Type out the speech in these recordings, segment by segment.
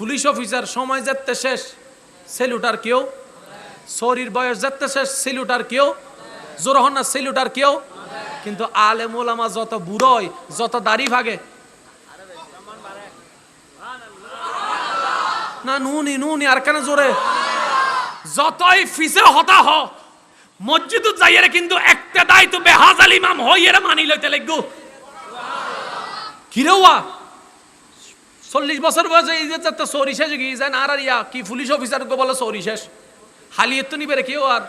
Police officer, সময় যেতে শেষ, সেলুটার কেউ? শরীর বয়স যেতে শেষ, সেলুটার কেউ? জোরহন্না সেলুটার কেউ? কিন্তু আলেম ওলামা যত বুড়োয় যত দাড়ি ভাগে। না, নুনি নুনি, আর কেন জোরে? যতই ফিসে হতা হ, মসজিদ যাইয়ের কিন্তু একটা দায়িত্ব বেহাজাল ইমাম হইয়ের মানি লইতে লাগবো। কিরেওয়া চল্লিশ বছর বয়সে এই যে একটা সরি শেষ গিয়ে যায় আর আর ইয়া কি পুলিশ অফিসার গো বলে সরি শেষ হালিয়ে তো নিবে কেউ আর?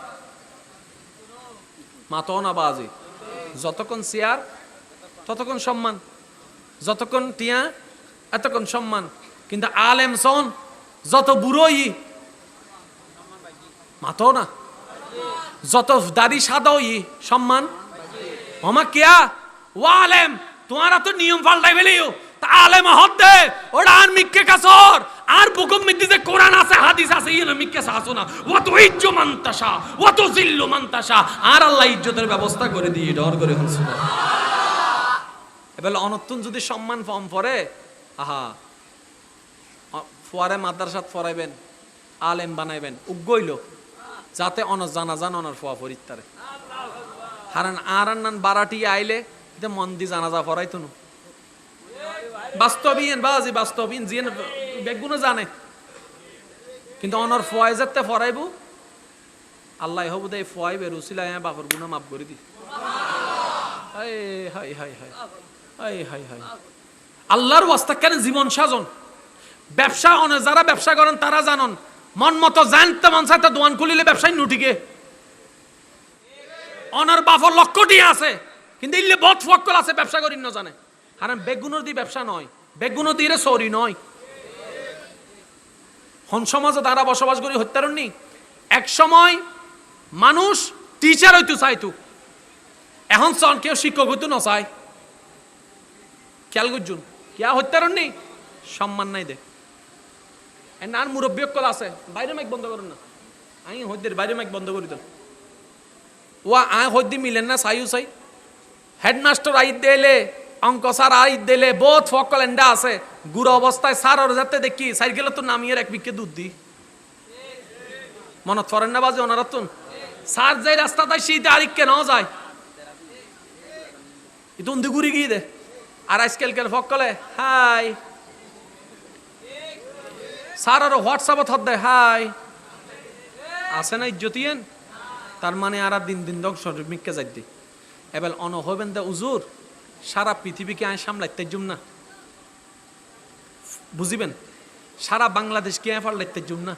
মাতো না বাজে। যতক্ষণ চেয়ার, ততক্ষণ সম্মান। যতক্ষণ টিয়া, এতক্ষণ সম্মান। কিন্তু আলেম সন, যত বুড়োই, মাতো না। যত দাড়ি সাদাই, সম্মান। আমা কেয়া ও আলেম, তোমারা তো নিয়ম পাল্টাই ফেলিও। আলেম হদ দে ওটা আর মিক্কে কাসর। আর বুকুম কোরআন আছে, হাদিস আছে ইয়ে মিক্কে সাসো না ও তো মান্তাসা ও তো জিল্লু মান্তাসা। আর আল্লাহ ইজ্জতের ব্যবস্থা করে দিয়ে ডর করে এবার যদি সম্মান ফর্ম পরে, আহা ফুয়ারে মাদ্রাসাত ফরাইবেন আলেম বানাইবেন উগ্গইল যাতে অন জানা জান অনার ফুয়া হারান, আর নান বারাটি আইলে মন দি জানাজা ফরাইতো না। বাস্তবিন, বাজি বাস্তবিন, জিন বেগুনো জানে। কিন্তু অনর ফয় যাতে ফরাইবো? আল্লাহ হবু দে ফয় বে রুসিলা হ্যাঁ বাপর গুনা মাফ করে দি। হাই হাই হাই হাই হাই হাই হাই আল্লাহর ওয়াস্তা কেন জীবন সাজন? ব্যবসা অনে, যারা ব্যবসা করেন, তারা জানন, মন মতো জানতে মন চাইতে দোয়ান খুলিলে ব্যবসায় নুটিকে। অনার বাফর লক্ষটি আছে, কিন্তু ইল্লে বদ ফক্কল আছে, ব্যবসা করি ন জানে। কারণ বেগুনের দি ব্যবসা নয়। বেগুনো দিয়ে সরি নয়। হন সমাজে তারা বসবাস করি হত্যারণ এক সময় মানুষ টিচার হইতো চাইতো। এখন চন কেউ শিক্ষক হইতো ন চায়। খেয়াল করছুন, কেয়া হত্যারণ সম্মান নাই দে। আর মুরব্বী কল আছে, বাইরে মাইক বন্ধ করুন না। আমি হদ্দের বাইরে মাইক বন্ধ করি দেন। ও আয় হদ্দি মিলেন না সাইউ সাই। হেডমাস্টার আইত দেলে অঙ্ক স্যার আইত দেলে বহুত ফকল এন্ডা আছে। গুড় অবস্থায় স্যার আর যাতে দেখি সাইকেল তো নামিয়ে এক বিকে দুধ দি? মনত ফরেন না বাজে ওনারা তুন স্যার যাই রাস্তা তাই শীতে আরিককে নাও যায়। ইতুন দি ঘুরি গিয়ে দে। আর আজকাল কাল ফকলে, হাই। স্যার আর হোয়াটসঅ্যাপত হত দেয় হাই। আছে না ইজ্জতিয়েন তার মানে আর দিন দিন দক মিক্কে যাই দি এবার অন হবেন দে উজুর সারা পৃথিবীকে আয় সামলাইতে জুম না। বুঝিবেন? সারা বাংলাদেশ কে ফাড়লাইতে জুম না।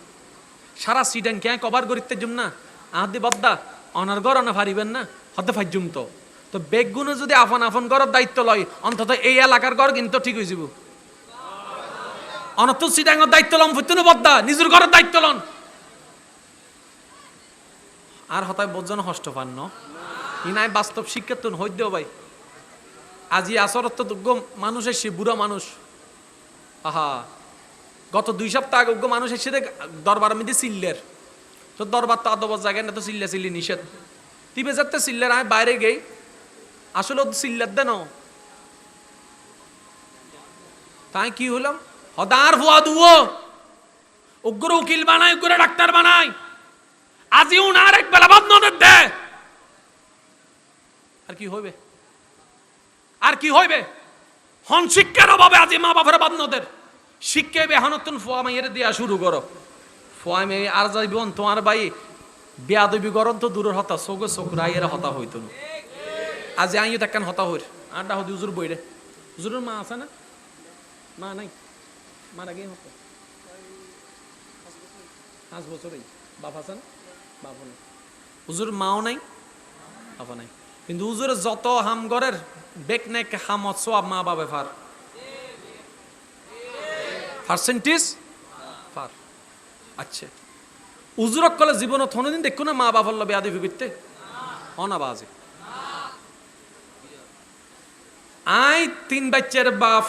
সারা সিডাং কে কভার করিতে জুম না। আহাদি বদ্দা অনার গর না ফারিবেন না। হতে ফাইজুম তো। তো বেগগুলো যদি আফন আফন করার দায়িত্ব লয়। অন্তত এই এলাকার ঘর কিন্তু ঠিক হয়ে যাব। অনত সিডাঙ্গর দায়িত্ব লম, ফুতুন বদ্দা, নিজের ঘরের দায়িত্ব লন। আর হতায় বোঝন হষ্ট পান ইনাই বাস্তব শিক্ষা তুন হইত দেও ভাই আজি আসরত তো দুগ্গ মানুষ এসে, বুড়ো মানুষ। আহা, গত দুই সপ্তাহ আগে উগ্র মানুষ এসে দরবার মধ্যে সিল্লের। তো দরবার তো আদব জায়গায় না, তো সিল্লা সিল্লি নিষেধ। তিবে যাতে সিল্লের, আমি বাইরে গেই। আসলে ও সিল্লার দেন তাই কি হলাম? হদার ফুয়া দুও উগ্র উকিল বানায় উগ্র ডাক্তার বানায় আজি উনার এক বেলা বাদ দে। আর কি হইবে? আর কি হইবে? হন শিক্ষার অভাবে আজি মা বাবার বাদ নদের শিক্ষা বে হনতুন ফোয়া মাইয়ের দিয়া শুরু করো। ফোয়া মেয়ে আর যাইবি তোমার ভাই বিয়া দবি গরম তো দূরের হতা চোখে চোখ রাইয়ের হতা হইতো না। আজি আইও তাকান হতা হইর। আড্ডা হদি উজুর বইরে। উজুরের মা আছে না? মা নাই। মারা গিয়ে হতো। পাঁচ বছরই। বাপ আছে না? বাপ নেই। হুজুর মাও নাই? বাবা নাই। কিন্তু হুজুরের যত হাম গরের বেক নেক হামত সব মা বাবা ফার পার্সেন্টেজ ফার আচ্ছা উজুরক কলে জীবনত হনদিন দেখো না মা বাবার লবে আদি ভিবিতে অনা বাজে আই তিন বাচ্চার বাপ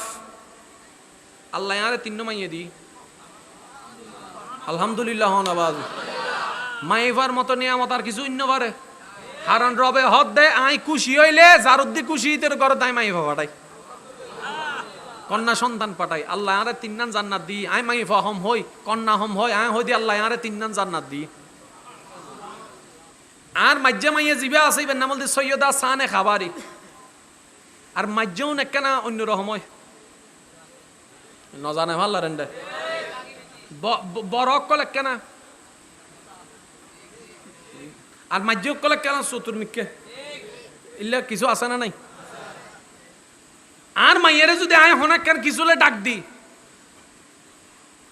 আল্লাহ আরে তিন মাইয়ে দি আলহামদুলিল্লাহ হন আবাজ মাইভার মতো নিয়ামত আর কিছু অন্য পারে হারন রবে হদ দে, আই খুশি হইলে, জারুদ্দি খুশি তোর ঘরে তাই মাইভা ফাটাই কন্যা সন্তান পাঠাই, আল্লাহ আরে তিন নান জান্নাত দি, আই মাই হম হই, কন্যা হম হই আয় হই দি আল্লাহ আরে তিন নান জান্নাত দি। আর মাজ্জা মাইয়া জিবা আছে, ইবেন নামল দি সৈয়দা সানে খাবারি। আর মাজ্জাও নেকেনা অন্য রকময় নজানে ভালো রেন্ডে বড় কলে কেনা আর মাজ্য কলে কেনা চতুর্মিককে ইল্লা কিছু আছে না নাই? আর মাইয়ারে যদি আয় হনাকার কিছুলে ডাক দি,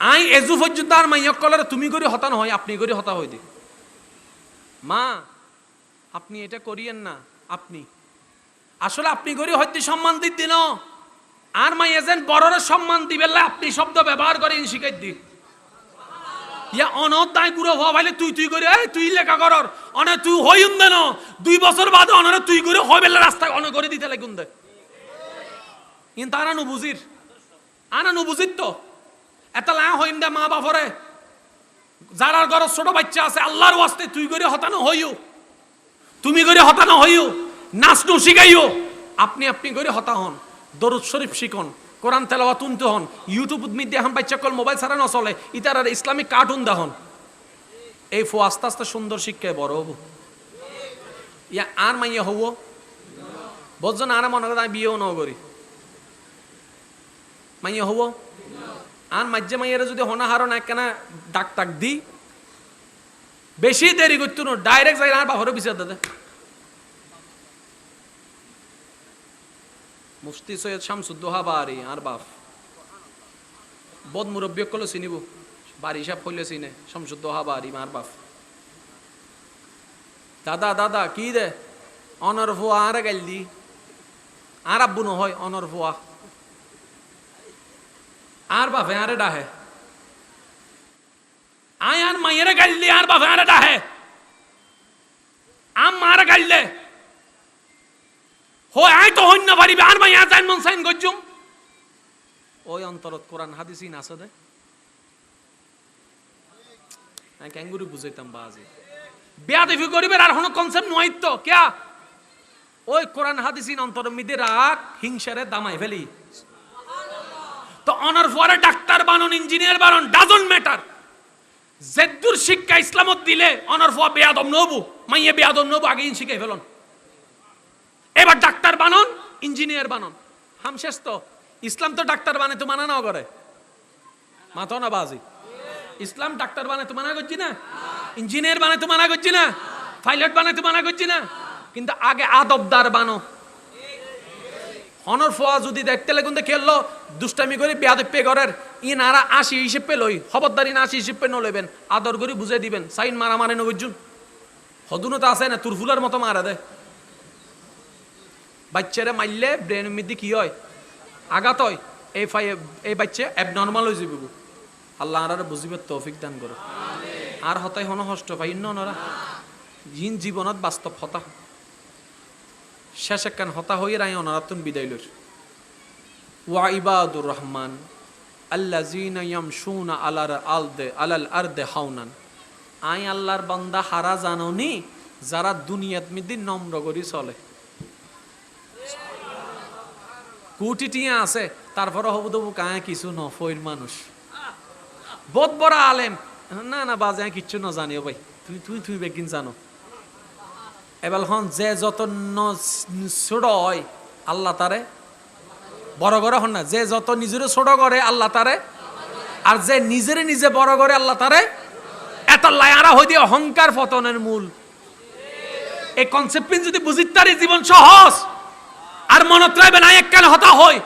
আই এজু পর্যন্ত আর মাইয়ক কলারে তুমি করে হতা নহয়, আপনি করে হতা হই দি। মা, আপনি এটা করিয়েন না, আপনি। আসলে আপনি করে হইতে সম্মান দিতে ন আর মাই এজেন বড়রে সম্মান দিবেলে, আপনি শব্দ ব্যবহার করে শিখাই দি। ইয়া তাই গুড়ো হওয়া ভাইলে তুই তুই করে, এই তুই লেখা করর। অনে তুই হইন দেন। দুই বছর বাদ অনরে তুই করে বেলে রাস্তা অনে করে দিতে লাগুন দে কিন্তু আনা নু আনা নু বুঝির তো। এত লা হইম দে মা বাপরে। যারার ঘর ছোট বাচ্চা আছে, আল্লাহর ওয়াস্তে তুই করে হতানো হইও তুমি করে হতানো হইও নাচ নু শিখাইও আপনি আপনি করে হতা হন। দরুদ শরীফ শিখন। কোরআন তেলাওয়াত তুনতে হন ইউটিউব মিডিয়া এখন বাচ্চা কল মোবাইল ছাড়া না চলে, ইতার আর ইসলামিক কার্টুন দেখুন এই ফো আস্তে আস্তে সুন্দর শিক্ষায় বড় হব। ইয়া আর মাইয়া হব? বুঝছ না আর মনে করে আমি বিয়েও ন করি। মাইয়া হব? আর মাঝে মাইয়ারে যদি হনা হারো না কেনা ডাক টাক দি, বেশি দেরি করতো না, ডাইরেক্ট যাই আর বাপরে বিচার দাদা মুফতি সৈয়দ শামসুদ্দোহা বাড়ি, আর বাপ। বদ মুরব্বী কলে চিনিব। বাড়ি হিসাব হইলে চিনে শামসুদ্দোহা বাড়ি, মার বাপ। দাদা দাদা, কি দে? অনর ফুয়া আর গাইল দি। আর আব্বু নহয়, অনর ফুয়া আর বাপে আরে ডাহে। আয় আর মাইয়েরে গাইল দি, আর বাপে আরে ডাহে। আম মারে গাইল দে। হয় আয় তো হন্য পারিবে, আর মাইয়া যাইন মন সাইন গজ্জুম। ওই অন্তরত কোরআন হাদিসিন আছে দে। ক্যাঙ্গুরি বুঝাইতাম বাজে। বেয়া দেখি করিবে আর কোনো কনসেপ্ট নয় তো, কেয়া? ওই কোরআন হাদিসিন অন্তর মিদে রাখ হিংসারে দামাই ফেলি। তো অনার পরে ডাক্তার বানন ইঞ্জিনিয়ার বানন ডাজন্ট ম্যাটার জেদ্দুর শিক্ষা ইসলামত দিলে অনার ফুয়া বেয়াদম নবু, মাইয়ে বেয়াদম নবু আগে শিখাই ফেলন। এবার ডাক্তার বানন, ইঞ্জিনিয়ার বানন। হাম শেষ তো। ইসলাম তো ডাক্তার বানে তো মানা নাও করে। মাথা না বাজি। ইসলাম ডাক্তার বানে তো মানা করছি না। ইঞ্জিনিয়ার বানে তো মানা করছি না। পাইলট বানে তো মানা করছি না। কিন্তু আগে আদবদার বানো। হনর ফোয়া যদি দেখতে লাগুন দেখে এলো, দুষ্টামি করে বেয়াদব পে করার ই নারা আশি হিসেব পে লই, খবরদারি না আশি হিসেব পে নলেবেন আদর করে বুঝাই দিবেন। সাইন মারা মারে নবজুন হদুনো তো আছে না, তুরফুলার মতো মারা দেয় বাচ্চারে মারলে ব্রেন মধ্যে কি হয়? আঘাত হয়। এই ফাই এই বাচ্চা অ্যাবনর্মাল হয়ে যাবে আল্লাহ আর বুঝিবে তৌফিক দান করো আর হতাই হন হষ্ট পাই নরা। জিন জীবনত বাস্তব হতা। শেষ একখান হতা হয়ে রাই অনারাতন বিদায় লর ওয়া ইবাদুর রহমান আল্লাহ জিনা ইয়ামশুনা আলার আলদে আলাল আরদে হাউনান আই আল্লাহর বান্দা হারা জাননি, যারা দুনিয়াত মিদি নম্র করি চলে। কোটি টিয়া আছে, তারপরে হবু তবু কায় কিছু নফইর মানুষ। বহুত বড় আলেম। না না, বাজে কিচ্ছু ন জানিও ভাই। তুই তুই তুই বেকিন জানো। এবার হন, যে যত ছোট হয়, আল্লাহ তারে বড় করে হন না। যে যত নিজের ছোট করে, আল্লাহ তারে আর যে নিজের নিজে বড় করে, আল্লাহ তারে এত লায়ারা হই দিয়ে অহংকার পতনের মূল। এই কনসেপ্ট যদি বুঝিতারি জীবন সহজ। আর মনত না এককাল হতা হয়।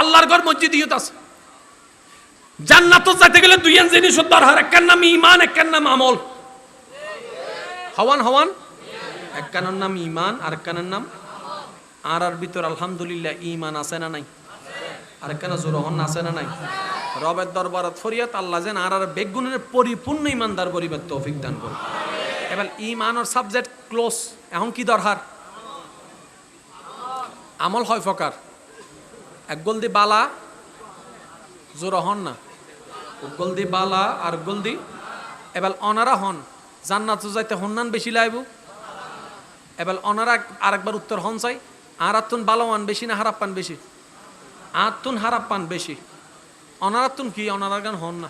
আল্লাহর ঘর মসজিদ ইয়ত আছে। জান্নাত যাইতে গেলে দুই জিনিস দরকার একখান নাম ইমান একখান নাম আমল। হওয়ান হওয়ান? একখানের নাম ইমান আর একখানের নাম আর আর ভিতর আলহামদুলিল্লাহ ইমান আছে না নাই? আর একখানা জোরহন আছে না নাই? রবের দরবারত ফরিয়াত আল্লাহ যেন আর আর বেগুনের পরিপূর্ণ ইমানদার পরিবার তৌফিক দান করে এবার ইমানের সাবজেক্ট ক্লোজ এখন কি দরকার? আমল হয় ফকার। এক গোল দি বালা জোর হন না। গোল দি বালা আর গোল দি এবার অনারা হন। জান্নাত যাইতে হন্নান বেশি লাইব। এবার অনারা আরেকবার উত্তর হন চাই। আর আত্মন বালাওয়ান বেশি না হারাপ্পান বেশি? আত্মন হারাপ পান বেশি। অনারাত্তুন কি? অনারার গান হন না।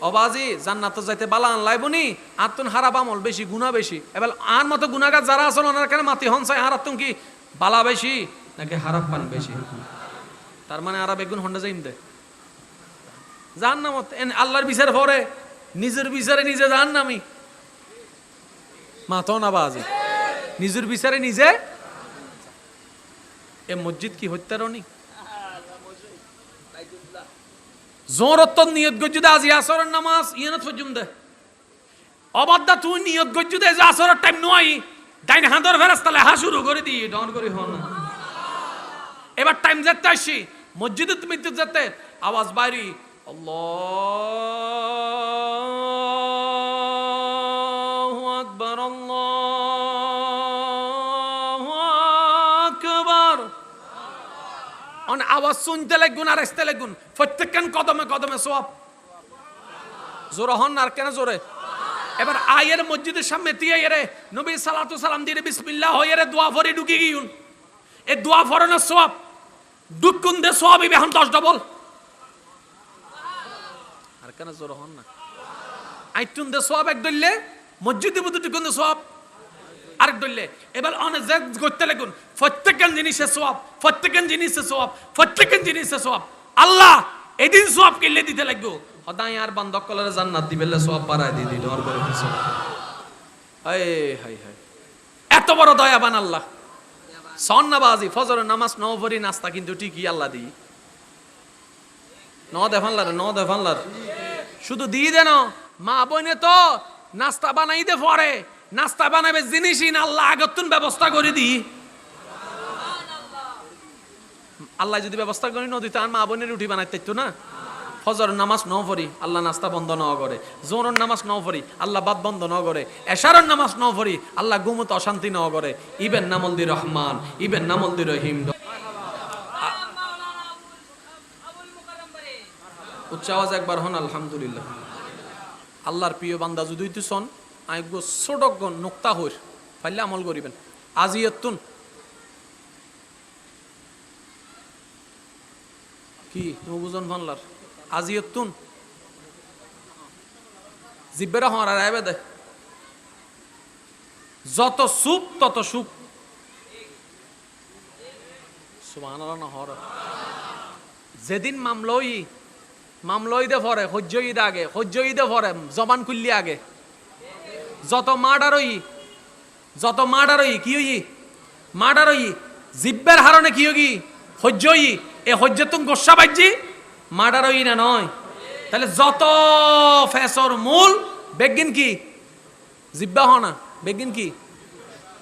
অবাজি, জান্নাত যাইতে বালা আনলাইবনি আত্মন হারাপ আমল বেশি গুণা বেশি। এবার আর মতো গুণাগার যারা আছেন, ওনার কেন মাতি হন চাই? হারাত্তুন কি? বালা বেশি নাকি হারাপ পান বেশি? তার মানে আরব একগুণ হন্ডা যাইম দে। জান না মত এন আল্লাহর বিচার পরে নিজের বিচারে নিজে জান না আমি মাতো না বাজি। নিজের বিচারে নিজে। এ মসজিদ কি হত্যারণী জোরত্ব নিয়ত গজ্জুদে আজি আসরের নামাজ ইয়ানত পর্যন্ত অবাদ্দা তুই নিয়ত গজ্জুদে যে আসরের টাইম নয়। ডাইন হাঁদর ফেরাস তাহলে হা শুরু করে দি, ডন করে হন। এবার টাইম যেতে আসি, মসজিদে তুমি যেতে, আওয়াজ বাইরি আওয়াজ শুনতে লাগুন আর আসতে লাগুন কদমে কদমে সব জোরে হন আর কেন জোরে? এবার আয়ের মসজিদের সামনে এরে নবী সালাতু সালাম দিয়ে বিসমিল্লাহ হয়ে দোয়া ফরে ঢুকে গিয়ুন। এ দোয়া ফরনের সব দুকুন দে সব এখন দশ ডবল। আর কেন জোরে হন না? আইটুন দে এক দললে মসজিদে বুধু দে আরেক দললে এবার অনেক করতে লাগুন প্রত্যেকখান জিনিসের সব প্রত্যেকখান জিনিসের সব প্রত্যেকখান জিনিসের সব আল্লাহ এদিন সব কিনলে দিতে লাগবো। সদাই আর বান্ধব কলারে জান্নাত দিবেলে সব পারায় হাই হাই হাই এত বড় দয়াবান আল্লাহ। সন্নাবাজি ফজরের নামাজ ন ভরি নাস্তা কিন্তু ঠিকই আল্লাহ দিই। ন দেফানলার ন দেফানলার শুধু দিয়ে দেন মা বইনে তো নাস্তা বানাই দে পরে। নাস্তা বানাবে জিনিসই না, আল্লাহ আগতুন ব্যবস্থা করে দি আল্লাহ যদি ব্যবস্থা করি নদী তো আর মা বোনের রুটি বানাইতে তো না? ফজর নামাজ ন পড়ি, আল্লাহ নাস্তা বন্ধ ন করে। জোরর নামাজ ন পড়ি, আল্লাহ বাদ বন্ধ ন করে। এশারর নামাজ ন পড়ি, আল্লাহ গুমত অশান্তি ন করে। ইবেন নামলদি রহমান, ইবেন নামলদি রহিম। উচ্চ আওয়াজ একবার হন, আলহামদুলিল্লাহ। আল্লাহর প্রিয় বান্দা যদি তুই সন আইগো ছোট নোক্তা হইর, ফাইলে আমল করিবেন। আজিয়তুন কি নবুজন ভানলার? আজিয়তুন জিব্বেরা হওয়ার আর আইবে দে। যত সুপ তত হর। যেদিন মামলই মামলই দে ফরে সহ্য ঈদ আগে সহ্য ঈদে ফরে জবান খুললি আগে। যত মার্ডার হই যত মার্ডার হই কি হই? মার্ডার হই জিব্বের হারণে কি হই? সহ্য হই এ তুমি গোসা বাজ্যি মার্ডার ওই না নয়। তাহলে যত ফেসর মূল, বেগিন কি? জিব্বা হনা বেগিন কি?